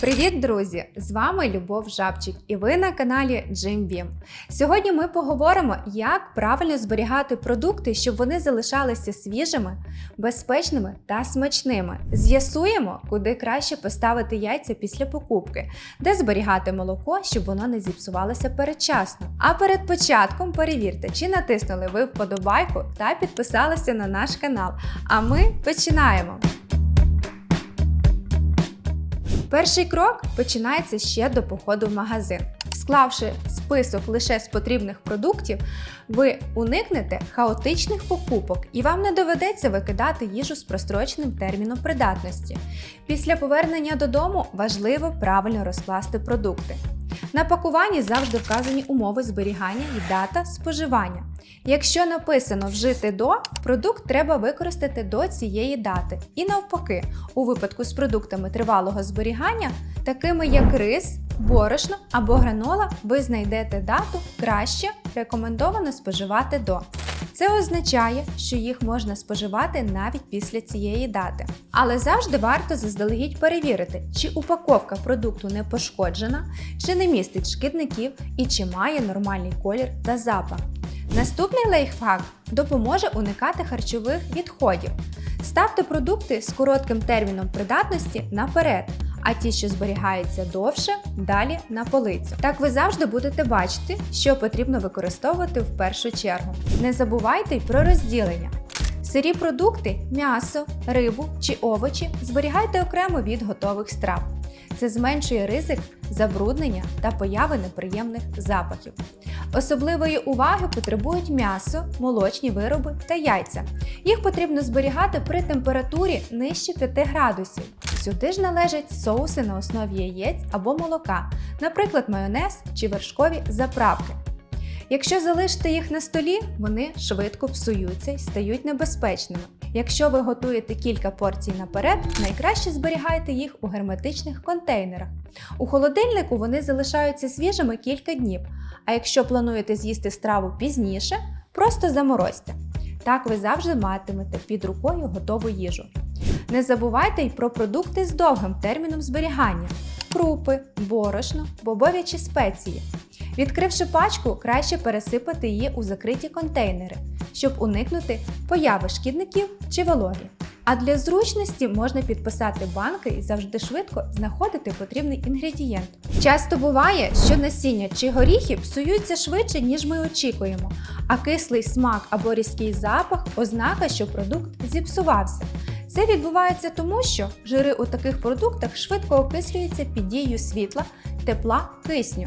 Привіт, друзі! З вами Любов Жабчик, і ви на каналі Jim Beam. Сьогодні ми поговоримо, як правильно зберігати продукти, щоб вони залишалися свіжими, безпечними та смачними. З'ясуємо, куди краще поставити яйця після покупки, де зберігати молоко, щоб воно не зіпсувалося передчасно. А перед початком перевірте, чи натиснули ви вподобайку та підписалися на наш канал. А ми починаємо! Перший крок починається ще до походу в магазин. Склавши список лише з потрібних продуктів, ви уникнете хаотичних покупок і вам не доведеться викидати їжу з простроченим терміном придатності. Після повернення додому важливо правильно розкласти продукти. На пакуванні завжди вказані умови зберігання і дата споживання. Якщо написано вжити до, продукт треба використати до цієї дати. І навпаки, у випадку з продуктами тривалого зберігання, такими як рис, борошно або гранола, ви знайдете дату краще рекомендовано споживати до. Це означає, що їх можна споживати навіть після цієї дати. Але завжди варто заздалегідь перевірити, чи упаковка продукту не пошкоджена, чи не містить шкідників і чи має нормальний колір та запах. Наступний лайфхак допоможе уникати харчових відходів. Ставте продукти з коротким терміном придатності наперед, а ті, що зберігаються довше, далі на полицю. Так ви завжди будете бачити, що потрібно використовувати в першу чергу. Не забувайте й про розділення. Сирі продукти, м'ясо, рибу чи овочі зберігайте окремо від готових страв. Це зменшує ризик забруднення та появи неприємних запахів. Особливої уваги потребують м'ясо, молочні вироби та яйця. Їх потрібно зберігати при температурі нижче 5 градусів. Сюди ж належать соуси на основі яєць або молока, наприклад, майонез чи вершкові заправки. Якщо залишити їх на столі, вони швидко псуються і стають небезпечними. Якщо ви готуєте кілька порцій наперед, найкраще зберігайте їх у герметичних контейнерах. У холодильнику вони залишаються свіжими кілька днів, а якщо плануєте з'їсти страву пізніше, просто заморозьте. Так ви завжди матимете під рукою готову їжу. Не забувайте й про продукти з довгим терміном зберігання: крупи, борошно, бобові спеції. Відкривши пачку, краще пересипати її у закриті контейнери, щоб уникнути появи шкідників чи вологи. А для зручності можна підписати банки і завжди швидко знаходити потрібний інгредієнт. Часто буває, що насіння чи горіхи псуються швидше, ніж ми очікуємо, а кислий смак або різкий запах ознака, що продукт зіпсувався. Це відбувається тому, що жири у таких продуктах швидко окислюються під дією світла, тепла, кисню.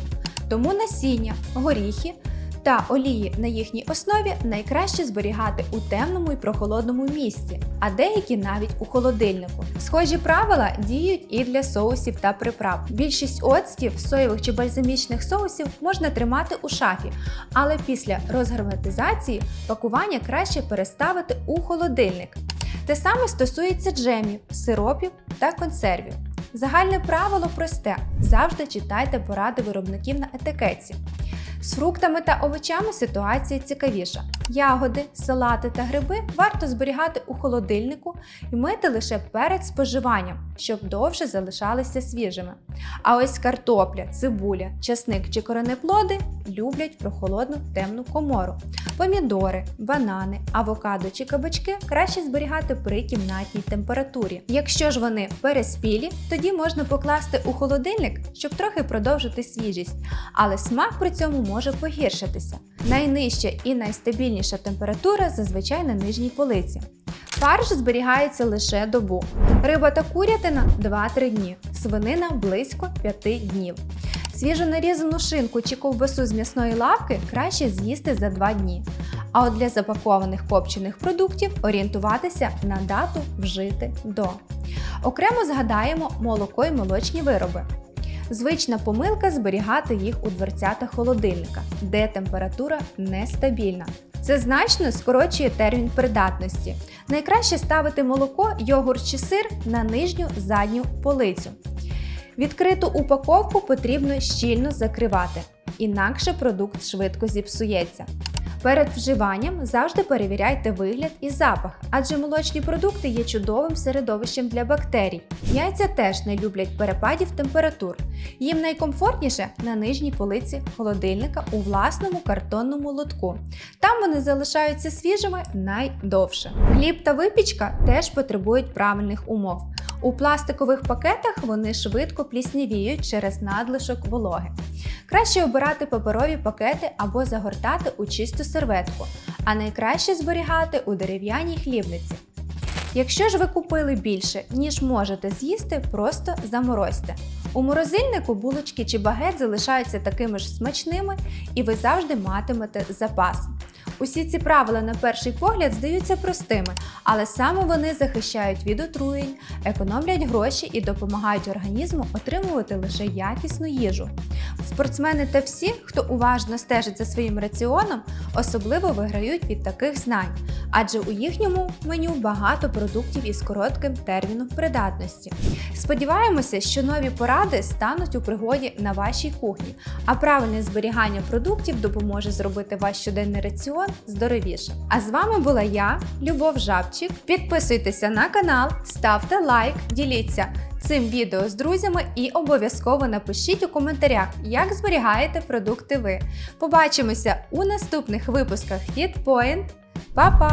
Тому насіння, горіхи та олії на їхній основі найкраще зберігати у темному і прохолодному місці, а деякі навіть у холодильнику. Схожі правила діють і для соусів та приправ. Більшість оцтів, соєвих чи бальзамічних соусів можна тримати у шафі, але після розгерметизації пакування краще переставити у холодильник. Те саме стосується джемів, сиропів та консервів. Загальне правило просте: завжди читайте поради виробників на етикетці. З фруктами та овочами ситуація цікавіша. Ягоди, салати та гриби варто зберігати у холодильнику і мити лише перед споживанням, щоб довше залишалися свіжими. А ось картопля, цибуля, часник чи коренеплоди люблять прохолодну темну комору. Помідори, банани, авокадо чи кабачки краще зберігати при кімнатній температурі. Якщо ж вони переспілі, тоді можна покласти у холодильник, щоб трохи продовжити свіжість, але смак при цьому може погіршитися. Найнижча і найстабільніша температура зазвичай на нижній полиці. Фарш зберігається лише добу. Риба та курятина 2-3 дні, свинина близько 5 днів. Свіжо нарізану шинку чи ковбасу з м'ясної лавки краще з'їсти за 2 дні. А от для запакованих копчених продуктів орієнтуватися на дату вжити до. Окремо згадаємо молоко і молочні вироби. Звична помилка зберігати їх у дверцятах холодильника, де температура нестабільна. Це значно скорочує термін придатності. Найкраще ставити молоко, йогурт чи сир на нижню задню полицю. Відкриту упаковку потрібно щільно закривати, інакше продукт швидко зіпсується. Перед вживанням завжди перевіряйте вигляд і запах, адже молочні продукти є чудовим середовищем для бактерій. Яйця теж не люблять перепадів температур. Їм найкомфортніше на нижній полиці холодильника у власному картонному лотку. Там вони залишаються свіжими найдовше. Хліб та випічка теж потребують правильних умов. У пластикових пакетах вони швидко пліснявіють через надлишок вологи. Краще обирати паперові пакети або загортати у чисту серветку, а найкраще зберігати у дерев'яній хлібниці. Якщо ж ви купили більше, ніж можете з'їсти, просто заморозьте. У морозильнику булочки чи багет залишаються такими ж смачними, і ви завжди матимете запас. Усі ці правила на перший погляд здаються простими, але саме вони захищають від отруєнь, економлять гроші і допомагають організму отримувати лише якісну їжу. Спортсмени та всі, хто уважно стежить за своїм раціоном, особливо виграють від таких знань, адже у їхньому меню багато продуктів із коротким терміном придатності. Сподіваємося, що нові поради стануть у пригоді на вашій кухні, а правильне зберігання продуктів допоможе зробити ваш щоденний раціон здоровішим. А з вами була я, Любов Жабчик. Підписуйтеся на канал, ставте лайк, діліться цим відео з друзями і обов'язково напишіть у коментарях, як зберігаєте продукти ви. Побачимося у наступних випусках FitPoint. Па-па!